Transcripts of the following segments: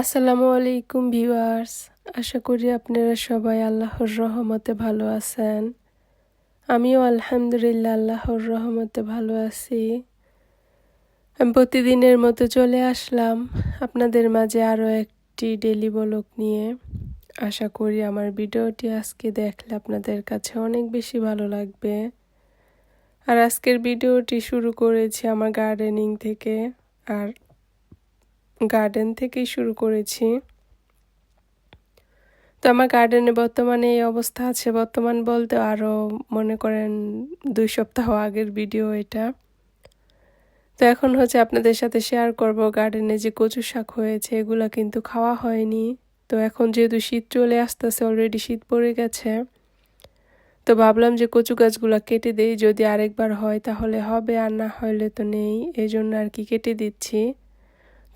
আসসালামু আলাইকুম ভিউয়ার্স। আশা করি আপনারা সবাই আল্লাহর রহমতে ভালো আছেন। আমিও আলহামদুলিল্লাহ আল্লাহর রহমতে ভালো আছি। আমি প্রতিদিনের মতো চলে আসলাম আপনাদের মাঝে আরও একটি ডেলি বলক নিয়ে। আশা করি আমার ভিডিওটি আজকে দেখলে আপনাদের কাছে অনেক বেশি ভালো লাগবে। আর আজকের ভিডিওটি শুরু করেছি আমার গার্ডেনিং থেকে। আর গার্ডেন থেকেই শুরু করেছি। তো আমার গার্ডেনে বর্তমানে এই অবস্থা আছে। বর্তমান বলতে আরও মনে করেন দুই সপ্তাহ আগের ভিডিও এটা। তো এখন হচ্ছে আপনাদের সাথে শেয়ার করব গার্ডেনে যে কচু শাক হয়েছে, এগুলো কিন্তু খাওয়া হয়নি। তো এখন যেহেতু শীত চলে আসতেছে অলরেডি শীত পড়ে গেছে। তো ভাবলাম যে কচু গাছগুলো কেটে দেই, যদি আরেকবার হয় তাহলে হবে, আর না হলে তো নেই এই জন্য আর কি কেটে দিচ্ছি।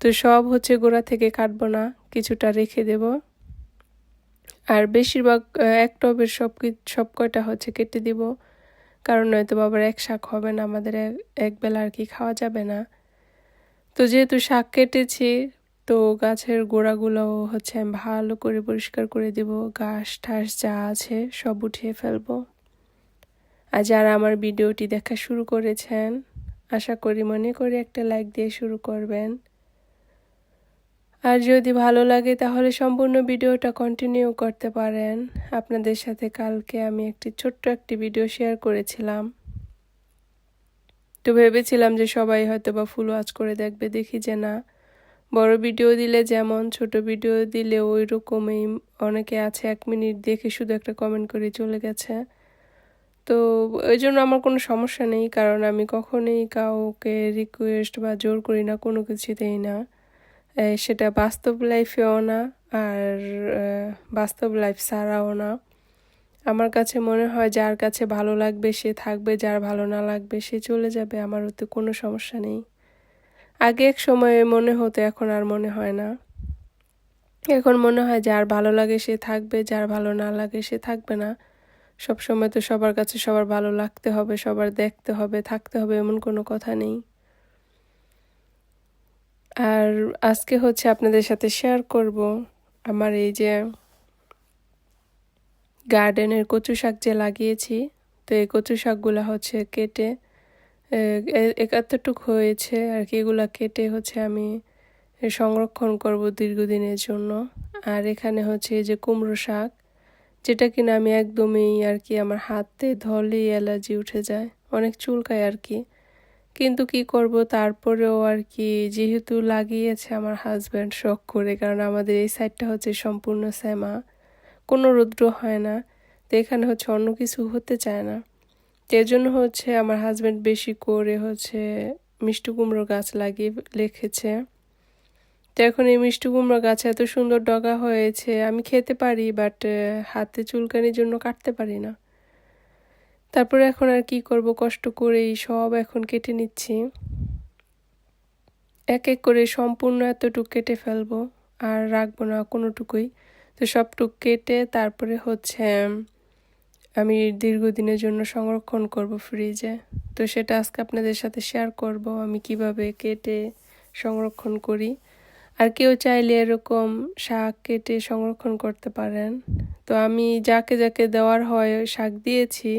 তো সব হচ্ছে গোড়া থেকে কাটবো না, কিছুটা রেখে দেব। আর বেশিরভাগ এক টবের সব সব কয়টা হচ্ছে কেটে দিব, কারণ নয়তো বাবার এক শাক হবে না, আমাদের এক বেলা আর কি খাওয়া যাবে না। তো যেহেতু শাক কেটেছি, তো গাছের গোড়াগুলো হচ্ছে আমি ভালো করে পরিষ্কার করে দিব, ঘাস ঠাস যা আছে সব উঠিয়ে ফেলব। আর যারা আমার ভিডিওটি দেখা শুরু করেছেন, আশা করি মনে করে একটা লাইক দিয়ে শুরু করবেন। আর যদি ভালো লাগে তাহলে সম্পূর্ণ ভিডিওটা কন্টিনিউ করতে পারেন। আপনাদের সাথে কালকে আমি একটি ছোট্ট একটি ভিডিও শেয়ার করেছিলাম। তো ভেবেছিলাম যে সবাই হয়তো বা ফুল ওয়াচ করে দেখবে, দেখি যে না। বড় ভিডিও দিলে যেমন, ছোট ভিডিও দিলে ওই রকমই অনেকে আছে এক মিনিট দেখে শুধু একটা কমেন্ট করে চলে গেছে। তো ওই জন্য আমার কোনো সমস্যা নেই, কারণ আমি কখনোই কাউকে রিকোয়েস্ট বা জোর করি না, কোনো কিছুতেই না। সেটা বাস্তব লাইফেও না, আর বাস্তব লাইফ ছাড়াও না। আমার কাছে মনে হয় যার কাছে ভালো লাগবে সে থাকবে, যার ভালো না লাগবে সে চলে যাবে আমার ওতে কোনো সমস্যা নেই। আগে এক সময়ে মনে হতো, এখন আর মনে হয় না। এখন মনে হয় যার ভালো লাগে সে থাকবে, যার ভালো না লাগে সে থাকবে না। সব সময় তো সবার কাছে সবার ভালো লাগতে হবে, সবার দেখতে হবে, থাকতে হবে, এমন কোনো কথা নেই। আর আজকে হচ্ছে আপনাদের সাথে শেয়ার করব আমার এই যে গার্ডেনের কচু শাক যে লাগিয়েছি, তো এই কচু শাকগুলো হচ্ছে কেটে একাত্তরটুক হয়েছে আর কি, এগুলো কেটে হচ্ছে আমি সংরক্ষণ করব দীর্ঘদিনের জন্য। আর এখানে হচ্ছে এই যে কুমড়ো শাক, যেটা কিনা আমি একদমই আর কি আমার হাতে ধলেই অ্যালার্জি উঠে যায়, অনেক চুলকায় আর কি। কিন্তু কি করব? তারপরেও আর কি যেহেতু লাগিয়েছে আমার হাজব্যান্ড শখ করে, কারণ আমাদের এই সাইডটা হচ্ছে সম্পূর্ণ শ্যামা কোনো রৌদ্র হয় না, তো এখানে হচ্ছে অন্য কিছু হতে চায় না। এর জন্য হচ্ছে আমার হাজব্যান্ড বেশি করে হচ্ছে মিষ্টি কুমড়ো গাছ লাগিয়ে রেখেছে। তো এখন এই মিষ্টি কুমড়ো গাছ এত সুন্দর ডগা হয়েছে, আমি খেতে পারি বাট হাতে চুলকানির জন্য কাটতে পারি না। তারপরে এখন আর কি করব? কষ্ট করেই সব এখন কেটে নিচ্ছি। এক এক করে সম্পূর্ণ এতটুক কেটে ফেলব, আর রাখব না কোনোটুকুই। তো সবটুক কেটে তারপরে হচ্ছে আমি দীর্ঘদিনের জন্য সংরক্ষণ করব ফ্রিজে তো সেটা আজকে আপনাদের সাথে শেয়ার করব, আমি কীভাবে কেটে সংরক্ষণ করি। আর কেউ চাইলে এরকম শাক কেটে সংরক্ষণ করতে পারেন। তো আমি যাকে যাকে দেওয়ার হয় শাক দিয়েছি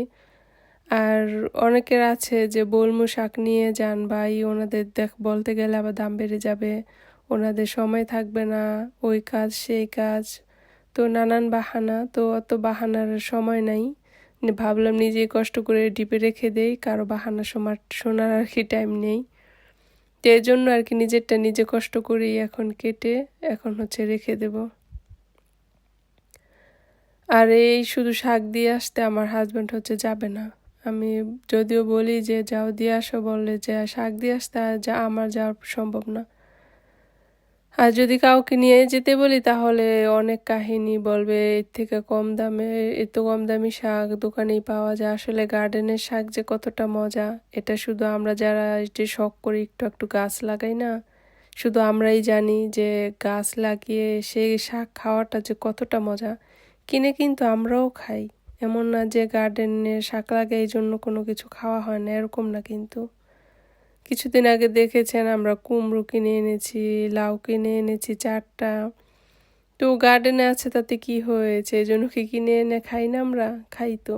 আর অনেকের আছে যে বলমু শাক নিয়ে যান ভাই, ওনাদের দেখ, বলতে গেলে আবার দাম বেড়ে যাবে, ওনাদের সময় থাকবে না, ওই কাজ, সেই কাজ। তো নানান বাহানা, তো অত বাহানার সময় নাই। ভাবলাম নিজেই কষ্ট করে ডিপে রেখে দেই, কারও বাহানা সময় শোনার আর কি টাইম নেই। তো এই জন্য আর কি নিজেরটা নিজে কষ্ট করেই এখন কেটে এখন হচ্ছে রেখে দেব। আর এই শুধু শাক দিয়ে আসতে আমার হাজব্যান্ড হচ্ছে যাবে না। আমি যদিও বলি যে যাও দিয়ে আসো বললে যে শাক দিয়ে আসতে যা আমার যাওয়া সম্ভব না। আর যদি কাউকে নিয়ে যেতে বলি তাহলে অনেক কাহিনী বলবে, এর থেকে কম দামে এত কম দামি শাক দোকানেই পাওয়া যায়। আসলে গার্ডেনের শাক যে কতটা মজা, এটা শুধু আমরা যারা যে শখ করি একটু একটু গাছ লাগাই না, শুধু আমরাই জানি যে গাছ লাগিয়ে সেই শাক খাওয়াটা যে কতটা মজা। কিনে কিন্তু আমরাও খাই। এমন না যে গার্ডেনে শাক লাগে এই জন্য কোনো কিছু খাওয়া হয় না, এরকম না কিন্তু। কিছুদিন আগে দেখেছেন, আমরা কুমড়ো কিনে এনেছি, লাউ কিনে এনেছি, চারটা। তো গার্ডেনে আছে তাতে কি হয়েছে? এই জন্য কি কিনে এনে খাই না আমরা? খাই তো।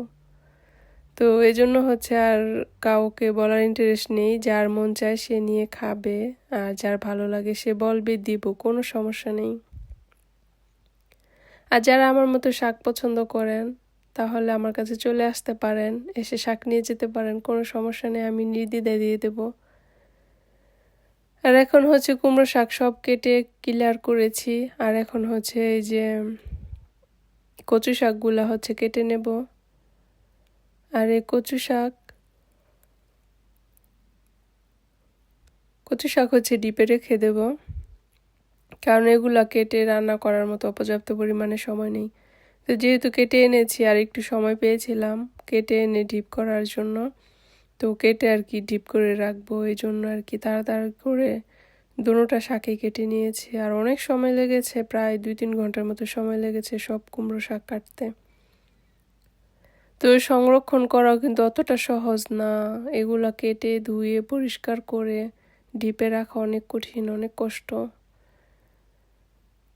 তো এই জন্য হচ্ছে আর কাউকে বলার ইন্টারেস্ট নেই, যার মন চায় সে নিয়ে খাবে, আর যার ভালো লাগে সে বলবে, দিব, কোনো সমস্যা নেই। আর যারা আমার মতো শাক পছন্দ করেন তাহলে আমার কাছে চলে আসতে পারেন, এসে শাক নিয়ে যেতে পারেন, কোনো সমস্যা নেই, আমি নির্দ্বিধায় দিয়ে দেবো। আর এখন হচ্ছে কুমড়ো শাক সব কেটে ক্লিয়ার করেছি, আর এখন হচ্ছে এই যে কচু শাকগুলো হচ্ছে কেটে নেব। আর এই কচু শাক কচু শাক হচ্ছে ডিপে রেখে দেব, কারণ এগুলা কেটে রান্না করার মতো পর্যাপ্ত পরিমাণে সময় নেই। তো যেহেতু কেটে এনেছি আর একটু সময় পেয়েছিলাম কেটে এনে ডিপ করার জন্য, তো কেটে আর কি ডিপ করে রাখব। এই জন্য আর কি তাড়াতাড়ি করে দুটোটা শাকে কেটে নিয়েছি। আর অনেক সময় লেগেছে, প্রায় দুই তিন ঘণ্টার মতো সময় লেগেছে সব কুমড়ো শাক কাটতে। তো সংরক্ষণ করাও কিন্তু অতটা সহজ না। এগুলা কেটে ধুয়ে পরিষ্কার করে ডিপে রাখা অনেক কঠিন, অনেক কষ্ট।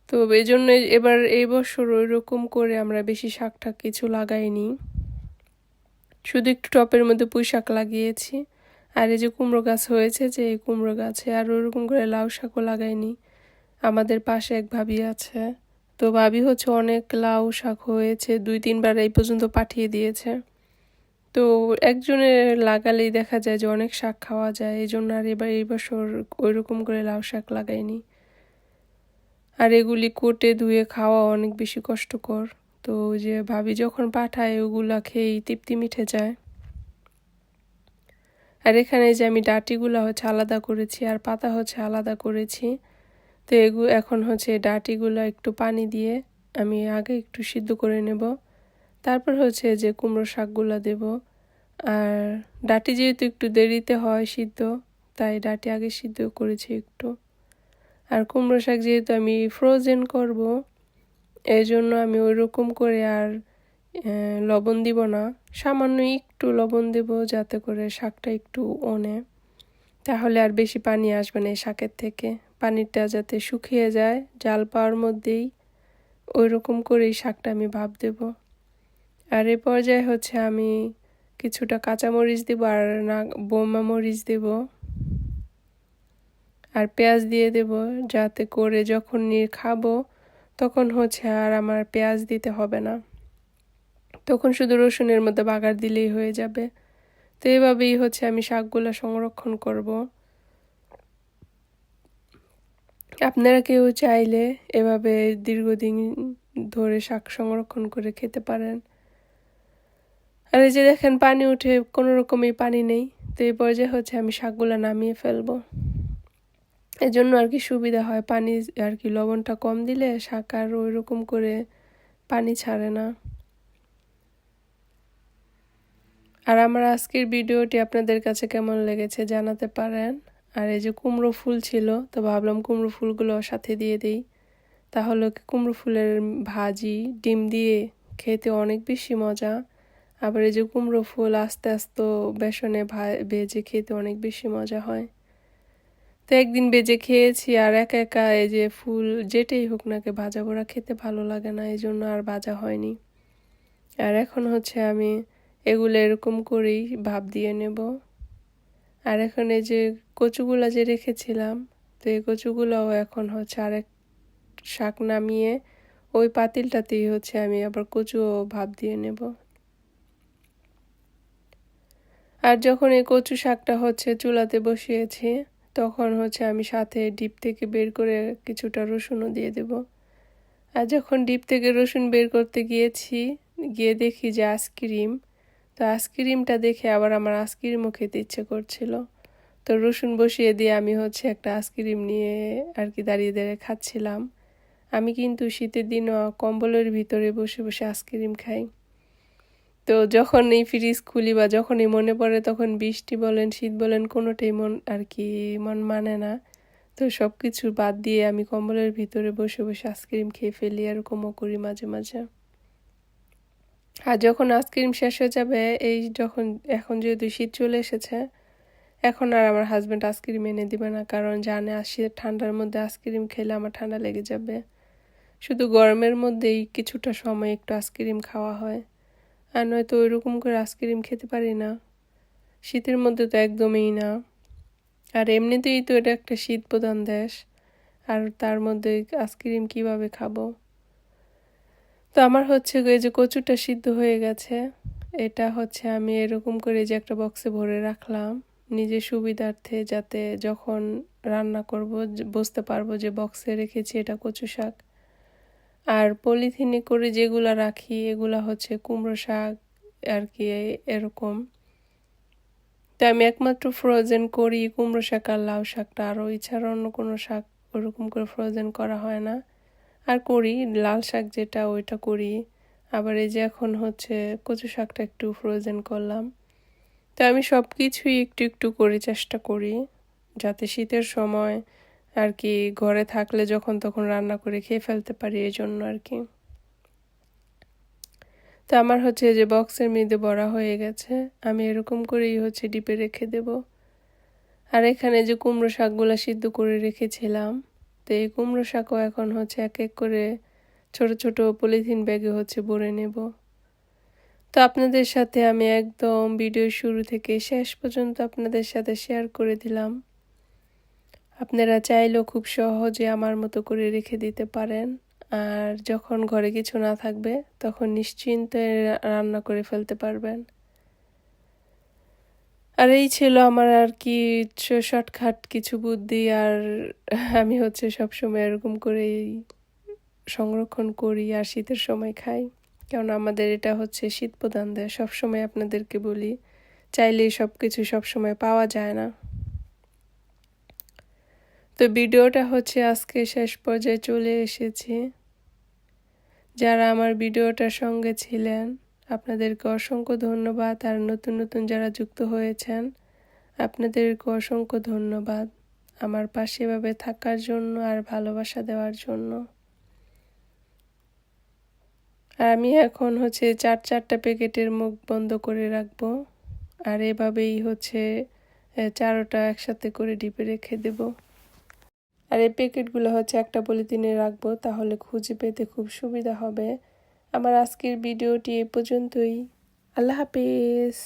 তো এই জন্য এবার এই বছর ওই রকম করে আমরা বেশি শাক ঠাক কিছু লাগাইনি। শুধু একটু টপের মধ্যে পুঁই শাক লাগিয়েছি। আর এই যে কুমড়ো গাছ হয়েছে যে এই কুমড়ো গাছে আর ওরকম করে লাউ শাকও লাগাইনি। আমাদের পাশে এক ভাবি আছে। তো ভাবি হচ্ছে অনেক লাউ শাক হয়েছে, দুই তিনবার এই পর্যন্ত পাঠিয়ে দিয়েছে। তো একজনের লাগালেই দেখা যায় যে অনেক শাক খাওয়া যায়। এই জন্য আর এবার এই বছর ওই রকম করে লাউ শাক লাগাইনি। আর এগুলি কোটে ধুয়ে খাওয়া অনেক বেশি কষ্টকর। তো যে ভাবি যখন পাঠায়, ওগুলা খেয়েই তৃপ্তি মিঠে যায়। আর এখানে যে আমি ডাটিগুলো হচ্ছে আলাদা করেছি আর পাতা হচ্ছে আলাদা করেছি, তো এগু, এখন হচ্ছে ডাটিগুলো একটু পানি দিয়ে আমি আগে একটু সিদ্ধ করে নেব। তারপর হচ্ছে যে কুমড়ো শাকগুলো দেব। আর ডাটি যেহেতু একটু দেরিতে হয় সিদ্ধ, তাই ডাটি আগে সিদ্ধ করেছি একটু। আর কুমড়ো শাক যেহেতু আমি ফ্রোজেন করব এই জন্য আমি ওই রকম করে আর লবণ দিব না। সামান্য একটু লবণ দেব যাতে করে শাকটা একটু ওনে। তাহলে আর বেশি পানি আসবে না এই শাকের থেকে। পানিটা যাতে শুকিয়ে যায়, জাল পাওয়ার মধ্যেই ওই রকম করেই শাকটা আমি ভাব দেব। আর এ পর্যায়ে হচ্ছে আমি কিছুটা কাঁচামরিচ দেবো আর না, বোমা মরিচ দেব। আর পেঁয়াজ দিয়ে দেব যাতে করে যখন নিয়ে খাব তখন হচ্ছে আর আমার পেঁয়াজ দিতে হবে না। তখন শুধু রসুনের মধ্যে বাগার দিলেই হয়ে যাবে। তো এভাবেই হচ্ছে আমি শাকগুলো সংরক্ষণ করব। আপনারা কেউ চাইলে এভাবে দীর্ঘদিন ধরে শাক সংরক্ষণ করে খেতে পারেন। আর এই যে দেখেন পানি উঠে কোনো রকমই পানি নেই, তো এই পর্যায়ে হচ্ছে আমি শাকগুলো নামিয়ে ফেলব। এই জন্য আর কি সুবিধা হয়। পানি আর কি লবণটা কম দিলে শাক আর ওই রকম করে পানি ছাড়ে না। আর আমার আজকের ভিডিওটি আপনাদের কাছে কেমন লেগেছে জানাতে পারেন। আর এই যে কুমড়ো ফুল ছিল, তো ভাবলাম কুমড়ো ফুলগুলো সাথে দিয়ে দিই। তাহলে কুমড়ো ফুলের ভাজি, ডিম দিয়ে খেতে অনেক বেশি মজা। আবার এই যে কুমড়ো ফুল আস্তে আস্তে বেসনে ভেজে খেতে অনেক বেশি মজা হয়। তো একদিন বেজে খেয়েছি আর একা একা এই যে ফুল যেটাই হোক নাকি ভাজা পোড়া খেতে ভালো লাগে না, এই জন্য আর ভাজা হয়নি। আর এখন হচ্ছে আমি এগুলো এরকম করেই ভাব দিয়ে নেব। আর এখন এই যে কচুগুলা যে রেখেছিলাম, তো এই কচুগুলোও এখন হচ্ছে আরেক শাক নামিয়ে ওই পাতিলটাতেই হচ্ছে আমি আবার কচু ভাব দিয়ে নেব। আর যখন এই কচু শাকটা হচ্ছে চুলাতে বসিয়েছি তখন হচ্ছে আমি সাথে ডিপ থেকে বের করে কিছুটা রসুনও দিয়ে দেব। আর যখন ডিপ থেকে রসুন বের করতে গিয়েছি, গিয়ে দেখি যে আইসক্রিম, তো আইসক্রিমটা দেখে আবার আমার আইসক্রিমও খেতে ইচ্ছে করছিল। তো রসুন বসিয়ে দিয়ে আমি হচ্ছে একটা আইসক্রিম নিয়ে আর কি দাঁড়িয়ে দাঁড়িয়ে খাচ্ছিলাম। আমি কিন্তু শীতের দিনও কম্বলের ভিতরে বসে বসে আইসক্রিম খাই। তো যখন এই ফ্রিজ খুলি বা যখনই মনে পড়ে, তখন বৃষ্টি বলেন, শীত বলেন, কোনোটাই মন আর কি মন মানে না। তো সব কিছু বাদ দিয়ে আমি কম্বলের ভিতরে বসে বসে আইসক্রিম খেয়ে ফেলি এরকমও করি মাঝে মাঝে। আর যখন আইসক্রিম শেষ হয়ে যাবে, এই যখন, এখন যেহেতু শীত চলে এসেছে, এখন আর আমার হাজব্যান্ড আইসক্রিম এনে দিবে না, কারণ জানে আসি ঠান্ডার মধ্যে আইসক্রিম খেলে আমার ঠান্ডা লেগে যাবে। শুধু গরমের মধ্যেই কিছুটা সময় একটু আইসক্রিম খাওয়া হয়। আর নয়তো ওইরকম করে আইসক্রিম খেতে পারি না। শীতের মধ্যে তো একদমই না। আর এমনিতেই তো এটা একটা শীত প্রধান দেশ। আর তার মধ্যে আইসক্রিম কীভাবে খাব? তো আমার হচ্ছে এই যে কচুটা সিদ্ধ হয়ে গেছে, এটা হচ্ছে আমি এরকম করে যে একটা বক্সে ভরে রাখলাম নিজের সুবিধার্থে যাতে যখন রান্না করব বুঝতে পারব যে বক্সে রেখেছি এটা কচু শাক। আর পলিথিনে করে যেগুলো রাখি, এগুলা হচ্ছে কুমড়ো শাক আর কি, এরকম। তো আমি একমাত্র ফ্রোজেন করি কুমড়ো শাক আর লাউ শাকটা আরও এছাড়া অন্য কোনো শাক ওরকম করে ফ্রোজেন করা হয় না। আর করি, লাল শাক যেটা, ওইটা করি। আবার এই যে এখন হচ্ছে কচু শাকটা একটু ফ্রোজেন করলাম। তো আমি সব কিছুই একটু একটু করে চেষ্টা করি, যাতে শীতের সময় আর কি ঘরে থাকলে যখন তখন রান্না করে খেয়ে ফেলতে পারি এই জন্য আর কি তো আমার হচ্ছে যে বক্সের মেয়েদে বড়া হয়ে গেছে, আমি এরকম করেই হচ্ছে ডিপে রেখে দেব। আর এখানে যে কুমড়ো শাকগুলো সিদ্ধ করে রেখেছিলাম, তো এই কুমড়ো শাকও এখন হচ্ছে এক এক করে ছোট ছোট পলিথিন ব্যাগে হচ্ছে ভরে নেব। তো আপনাদের সাথে আমি একদম ভিডিও শুরু থেকে শেষ পর্যন্ত আপনাদের সাথে শেয়ার করে দিলাম। আপনারা চাইলেও খুব সহজে আমার মতো করে রেখে দিতে পারেন। আর যখন ঘরে কিছু না থাকবে, তখন নিশ্চিন্তে রান্না করে ফেলতে পারবেন। আর এই ছিল আমার আর কি শর্টকাট কিছু বুদ্ধি, আর আমি হচ্ছে সবসময় এরকম করেই সংরক্ষণ করি আর শীতের সময় খাই। কারণ আমাদের এটা হচ্ছে শীত প্রধান দেয় সবসময় আপনাদেরকে বলি, চাইলেই সব কিছু সবসময় পাওয়া যায় না। তো ভিডিওটা হচ্ছে আজকে শেষ পর্যায়ে চলে এসেছি। যারা আমার ভিডিওটার সঙ্গে ছিলেন, আপনাদেরকে অসংখ্য ধন্যবাদ। আর নতুন নতুন যারা যুক্ত হয়েছেন, আপনাদেরকে অসংখ্য ধন্যবাদ আমার পাশে এভাবে থাকার জন্য আর ভালোবাসা দেওয়ার জন্য। আর আমি এখন হচ্ছে চার চারটা প্যাকেটের মুখ বন্ধ করে রাখব। আর এভাবেই হচ্ছে চারোটা একসাথে করে ডিপে রেখে দেব। আর এই প্যাকেটগুলো হচ্ছে একটা পলিথিনে রাখব, তাহলে খুঁজে পেতে খুব সুবিধা হবে। আমার আজকের ভিডিওটি এ পর্যন্তই। আল্লাহ হাফিজ।